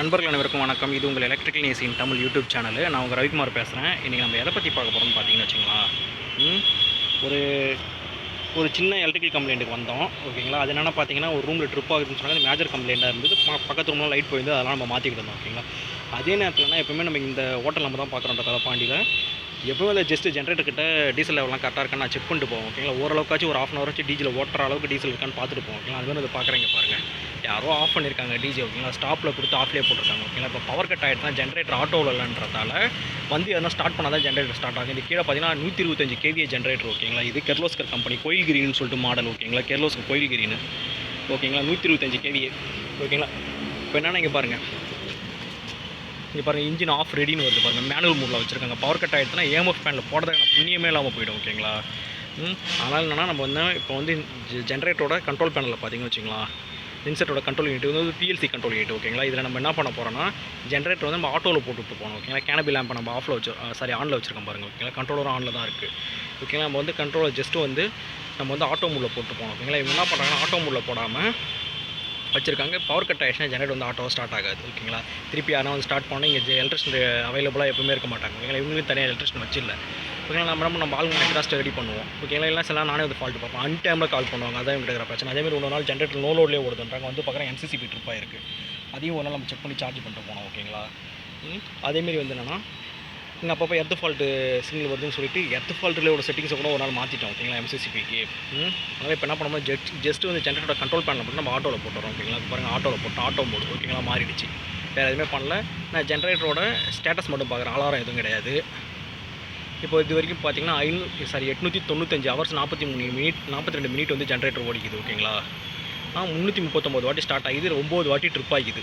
நண்பர்கள் அனைவருக்கும் வணக்கம். இது உங்கள் எலக்ட்ரிக்கல் நேசியின் தமிழ் யூடியூப் சேனல் நான் உங்கள் ரவிக்குமார் பேசுகிறேன் இன்றைக்கி நம்ம எதை பற்றி பார்க்க போகிறோம்னு பார்த்தீங்கன்னு வச்சுங்களா? ஒரு ஒரு சின்ன எலக்ட்ரிக்கல் கம்ப்ளைண்ட்டுக்கு வந்தோம். ஓகேங்களா அது என்னென்னா பார்த்தீங்கன்னா ஒரு ரூமில் ட்ரிப் ஆகுதுன்னு சொன்னாங்க. மேஜர் கம்ப்ளைண்ட்டாக இருந்தது. பக்கத்து ரூம்லாம் லைட் போயிருந்து அதெல்லாம் நம்ம மாற்றிக்கிட்டு இருந்தோம். ஓகேங்களா அதே நேரத்தில்னா எப்போவுமே நம்ம இந்த ஹோட்டல் நம்ம தான் பார்க்குறோம் தலப்பாண்டியில் எப்பவுமே அதை ஜஸ்ட் ஜென்ரேட்டர் கிட்ட டீசல் லெவலாம் கரெக்டாக இருக்கான்னு நான் செக் பண்ணிட்டு போவோம் ஓகேங்களா ஓரளவுக்காச்சும் ஒரு ஆஃப் அன் ஹவர் வச்சு டீசல் ஓட்டுற அளவுக்கு டீசல் இருக்கான்னு பார்த்துட்டு போவோம் ஓகேங்களா அது மாதிரி அதை பார்க்குறீங்க பாருங்கள் யாரோ ஆஃப் பண்ணியிருக்காங்க டிஜே ஓகேங்களா ஸ்டாப்பில் கொடுத்து ஆஃப்லேயே போட்டிருக்காங்க ஓகேங்களா இப்போ பவர் கட் ஆகிடுச்சுனா ஜென்ரேட்டர் ஆட்டோவில் இல்லைன்றதால வந்து எதனா ஸ்டார்ட் பண்ணால் தான் ஜென்ரேட்டர் ஸ்டார்ட் ஆகும். இது கீழே பார்த்தீங்கன்னா நூற்றி இருபத்தஞ்சு கேவிஏ ஜென்ரேட்டர் ஓகேங்களா இது கெர்லோஸ்கர் கம்பெனி கோயில்கிரின்னு சொல்லிட்டு மாடல் ஓகேங்களா கெர்லோஸ்கர் கோயில்கிரின்னு ஓகேங்களா நூற்றி இருபத்தஞ்சு கேவிஏ ஓகேங்களா இப்போ என்னென்னா இங்கே பாருங்கள் இங்கே பாருங்கள் இன்ஜின் ஆஃப் ரெடின்னு வருது பாருங்கள் மேனுவல் மூடில் வச்சுருக்காங்க. பவர் கட் ஆகிடுச்சுன்னா ஏஎம்எஃப் ஃபேனில் போடுறதுக்கான புண்ணியமே இல்லாமல் போயிடும் ஓகேங்களா அதனால் என்னென்னா நம்ம வந்து இப்போ வந்து ஜென்ரேட்டரோட கண்ட்ரோல் பேனலில் பார்த்தீங்கன்னு வச்சுங்களா இன்செட்டோட கண்ட்ரோல் யூனிட் வந்து பிஎல்சி கண்ட்ரோல் யூனிட் ஓகேங்களா இதில் நம்ம என்ன பண்ண போகிறோம்னா ஜென்ரேட்டர் வந்து நம்ம ஆட்டோவில் போட்டுவிட்டு போகணும் ஓகேங்களா கேனபி லேம்பை நம்ம ஆஃபில் வச்சு சாரி ஆனில் வச்சுருக்கோம் பாருங்கள் ஓகேங்களா கண்ட்ரோலரும் ஆனில் தான் இருக்குது ஓகேங்களா நம்ம வந்து கண்ட்ரோலர் ஜஸ்ட்டு வந்து நம்ம வந்து ஆட்டோ மூடில் போட்டு போகணும் ஓகேங்களா இவங்க என்ன பண்ணுறாங்கன்னா ஆட்டோ மூடில் போடாமல் வச்சுருக்காங்க. பவர் கட் ஆகிடுச்சுன்னா ஜெனரேட் வந்து ஆட்டோ ஸ்டார்ட் ஆகாது. ஓகேங்களா திருப்பி யாரும் வந்து ஸ்டார்ட் பண்ணி இங்கே எலக்ட்ரிஷன் அவைலபிளாக எப்பவுமே இருக்க மாட்டாங்க. ஓகேங்களா இவங்களுக்கு தனியாக எலக்ட்ரிஷன் வச்சில்ல ஓகேங்களா நம்ம நம்ம நம்ம ஆளுங்க எக்ஸ்ட்ரா ரெடி பண்ணுவோம். ஓகேங்களா இல்லை சில நானே வந்து ஃபால்ட் பார்ப்போம் அன் டைமில் கால் பண்ணுவாங்க. அதான் இவங்க இருக்கிற பிரச்சனை. அதேமாதிரி ஒரு நாள் ஜென்ரேட்டர் நோ லோட்லேயே ஓடுதுன்றாங்க வந்து பார்க்குறேன் எம்சிசிபி ட்ரிப்பாக இருக்குது அதையும் ஒரு நாள் நம்ம செக் பண்ணி சார்ஜ் பண்ணிட்டு போனோம். ஓகேங்களா அதேமாரி வந்து என்னென்னா இங்கே அப்பப்போ எர்த்து ஃபால்ட்டு சிங்கிள் வருதுன்னு சொல்லிட்டு எர்த்து ஃபால்ட்டில் செட்டிங்ஸை கூட ஒரு நாள் மாற்றிட்டோம் ஓகேங்களா எம்சிசிபிக்கு அதனால் இப்போ என்ன பண்ணோம்னா ஜெட் ஜஸ்ட் வந்து ஜென்ரேட்டரோட கண்ட்ரோல் பேனல் மட்டும் நம்ம ஆட்டோவில் போட்டுறோம் ஓகேங்களா? பாருங்கள் ஆட்டோவில் போட்டு ஆட்டோ மோடு ஓகேங்களா மாறிடுச்சு. வேறு எதுவுமே பண்ணல. நான் ஜென்ரேட்டரோட ஸ்டேட்டஸ் மட்டும் பார்க்குறேன். அலாரம் எதுவும் கிடையாது. இப்போ இது வரைக்கும் பார்த்தீங்கன்னா ஐநூ சாரி எட்நூற்றி தொண்ணூத்தஞ்சு ஹவர்ஸ் நாற்பத்தி மூணு மினிட் நாற்பத்தி ரெண்டு மினிட் வந்து ஜென்ரேட்டர் ஓடிக்குது ஓகேங்களா? ஆ முந்நூற்றி முப்பத்தொம்போது வாட்டி ஸ்டார்ட் ஆகிது ஒம்பது வாட்டி ட்ரிப் ஆகிக்குது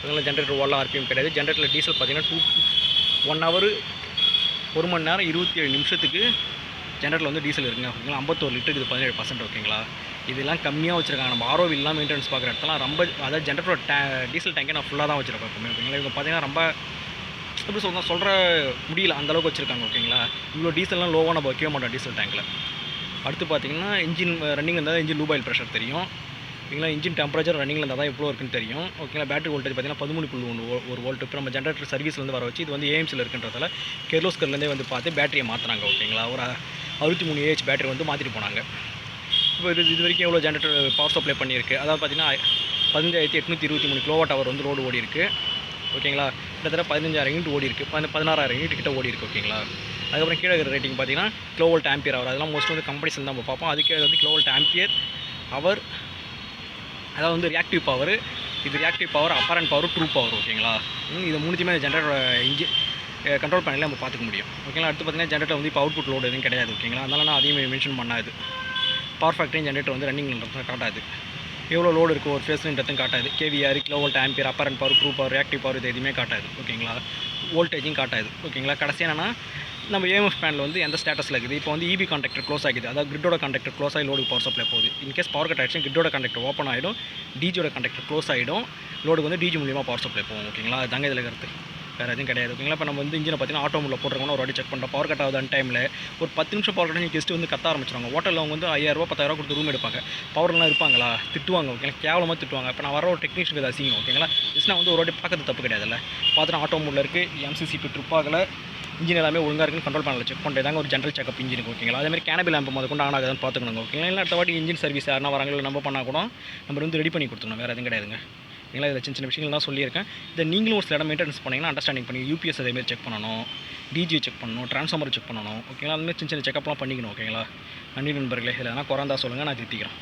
அதனால் ஜென்ரேட்டர் ஓடலாம் ஆர்பிஎம் கிடையாது. ஜென்ரேட்டரில் டீசல் பார்த்தீங்கன்னா டூ ஒன் ஹவர் ஒரு மணி நேரம் இருபத்தி ஏழு நிமிஷத்துக்கு ஜென்ரேட்டரில் வந்து டீசல் இருக்குங்க. ஓகேங்களா ஐம்பத்தோரு லிட்டர் இது பதினேழு பர்சன்ட் ஓகேங்களா? இதெல்லாம் கம்மியாக வச்சுருக்காங்க. நம்ம ஆரோவில் இல்லாமல் மெயின்டெனன்ஸ் பார்க்குற இடத்துலாம் ரொம்ப அதாவது ஜென்ரேட்டரோட டே டீசல் டேங்கை நான் ஃபுல்லாக தான் வச்சுருப்பேன் எப்பவுமே. ஓகேங்களா? இவங்க பார்த்தீங்கன்னா ரொம்ப எப்படி சொல்லணும் சொல்கிற முடியல. அந்தளவுக்கு வச்சுருக்காங்க ஓகேங்களா? இவ்வளோ டீசல்லாம் லோவாக நம்ம வைக்கவே மாட்டோம் டீசல் டேங்கில் அடுத்து பார்த்தீங்கன்னா இன்ஜின் ரன்னிங் இருந்தால் இன்ஜின் லூபாயில் ப்ரெஷர் தெரியும். ஓகேங்களா? இன்ஜின் டெம்பரேச்சர் ரன்னிங்கில் இருந்தால் தான் எவ்வளோ இருக்குன்னு தெரியும். ஓகேங்களா? பேட்டரி வோல்டேஜ் பார்த்தீங்கன்னா பதிமூணு புள்ளி ஒன்று ஒரு வோல்ட் இப்போ நம்ம ஜென்ரேட்டர் சர்வீஸ்லேருந்து வர வச்சு இது வந்து ஏஎம்சியில் இருக்குன்றதால கெர்லோஸ்கர்லேருந்தே வந்து பார்த்து பேட்டரியை மாற்றுறாங்க ஓகேங்களா? ஒரு அறுபத்தி மூணு ஏஹெச் பேட்டரி வந்து மாற்றிட்டு போனாங்க. இப்போ இது இது வரைக்கும் எவ்வளோ ஜென்ரேட்டர் பவர் சப்ளை பண்ணியிருக்கு? அதாவது பார்த்தீங்கன்னா பதினஞ்சாயிரத்தி எட்நூற்றி இருபத்தி மூணு கிலோவாட் அவர் வந்து ரோடு ஓடி இருக்கு ஓகேங்களா? கிட்டத்தட்ட பதினஞ்சாயிரம் யூனிட் ஓடி இருக்குது பதின- பதினாறாயிரம் யூனிட் கிட்ட ஓடி இருக்குது ஓகேங்களா? அதுக்கப்புறம் கீழே இருக்கிற ரேட்டிங் பார்த்தீங்கன்னா கிலோவோல்ட் ஆம்பியர் அவர் அதெல்லாம் மோஸ்ட் வந்து கம்பெனிஸ் தான் நம்ம பார்ப்போம். அதுக்கே வந்து கிலோவோல்ட் ஆம்பியர் அவர் அதாவது வந்து ரியாக்டிவ் பவர் இது reactive power apparent power true power ஓகேங்களா ம், இது மூணுத்தையுமே ஜென்ரேட்டர் இன்ஜின் கண்ட்ரோல் பேனலில் நம்ம பார்த்துக்க முடியும். ஓகேங்களா அடுத்து பார்த்தீங்கன்னா ஜென்ரேட்டர் வந்து இப்போ அவுட்புட் லோடு எதுவும் கிடையாது ஓகேங்களா அதனால நான் அதையும் மென்ஷன் பண்ணாது. பவர் ஃபேக்டரியும் ஜென்ரேட்டர் வந்து ரன்னிங்ன்றது காட்டாது. எவ்வளோ லோடு இருக்குது ஒரு ஃபேஸ்ன்றதும் காட்டாது. KVR kilo volt ampere apparent power true power reactive power இது எதுவுமே காட்டாது ஓகேங்களா வோல்டேஜும் காட்டாது ஓகேங்களா கடைசி என்னன்னா நம்ம ஏஎம்எஃப் பேனில் வந்து எந்த ஸ்டேட்டஸில் இருக்குது? இப்போ வந்து இபி கான்டாக்டர் க்ளோஸ் ஆகிது. அதாவது கிரிட்டோட கான்டாக்டர் க்ளோஸ் ஆகி லோடு பவர் சப்ளை போகுது. இன்கேஸ் பவர் கட் ஆகிடுச்சு கிரிட்டோட கான்டாக்டர் ஓப்பன் ஆகிடும் டிஜியோட கான்டாக்டர் க்ளோஸ் ஆகிடும் லோடுக்கு வந்து டிஜி மூலியமாக பவர் சப்ளை போகும். ஓகேங்களா அதுதாங்க இதில் கருத்து. வேறு எதுவும் கிடையாது. ஓகேங்களா இப்போ நம்ம வந்து இன்ஜினை பார்த்தீங்கன்னா ஆட்டோ மூலில் போட்டுருக்கோம்னா ஒரு வாட்டி செக் பண்ணுறோம் பவர் கட் ஆகுது அந்த டைமில் ஒரு பத்து நிமிஷம் பவர் கட் கெஸ்ட்டு வந்து கத்த ஆரம்பிச்சிருவாங்க. ஹோட்டலில் அவங்க வந்து ஐயாயிரரூபா பத்தாயிரரூபா கொடுத்து ரூம் எடுப்பாங்க. பவர்லாம் இருப்பாங்களா? திட்டுவாங்க. ஓகேங்களா கேவலமாக திட்டுவாங்க. இப்போ நான் வர ஒரு டெக்னீஷியன் அது அசிங்கம். ஓகேங்களா ஜஸ்ட் நான் வந்து ஒரு வாட்டி பார்க்கறது தப்பு கிடையாதுல்ல. பார்த்துட்டு ஆட்டோ மூடில் இருக்குது எம்சிசிபி ட்ரிப் ஆகலை. இன்ஜின் எல்லாமே ஒழுங்காக இருக்குன்னு கண்ட்ரோல் பேனலில் செக் பண்ணுறது தாங்க ஒரு ஜென்ரல் செக்அப் இன்ஜின் ஓகேங்களா அதே மாதிரி கேனபி லேம்ப் முதல் கொண்டு ஆன் ஆகுதுன்னு பார்த்துக்கணுங்க ஓகேங்களா இல்லை அடுத்த வாட்டி இன்ஜின் சர்வீஸ் யாருனா வராங்களோ நம்ம பண்ணால் கூட நம்ம வந்து ரெடி பண்ணி கொடுத்துடணும் வேறு எதுவும் கிடையாதுங்க. ஓகேங்களா இதில் சின்ன சின்ன விஷயங்கள் தான் சொல்லியிருக்கேன். இதை நீங்களும் ஒரு சில இடம் மெயின்டெனன்ஸ் பண்ணிங்கன்னா அண்டர்ஸ்டாண்டிங் பண்ணி யூபிஎஸ் அதேமாதிரி செக் பண்ணணும் டிஜி செக் பண்ணணும் ட்ரான்ஸ்ஃபார்மர் செக் பண்ணணும் ஓகேங்களா அதுமாதிரி சின்ன சின்ன செக்அப்லாம் பண்ணிக்கணும் ஓகேங்களா நன்றி நண்பர்களே. இதில் எதனா குறந்தா சொல்லுங்கள் நான் திருத்திக்கிறேன்.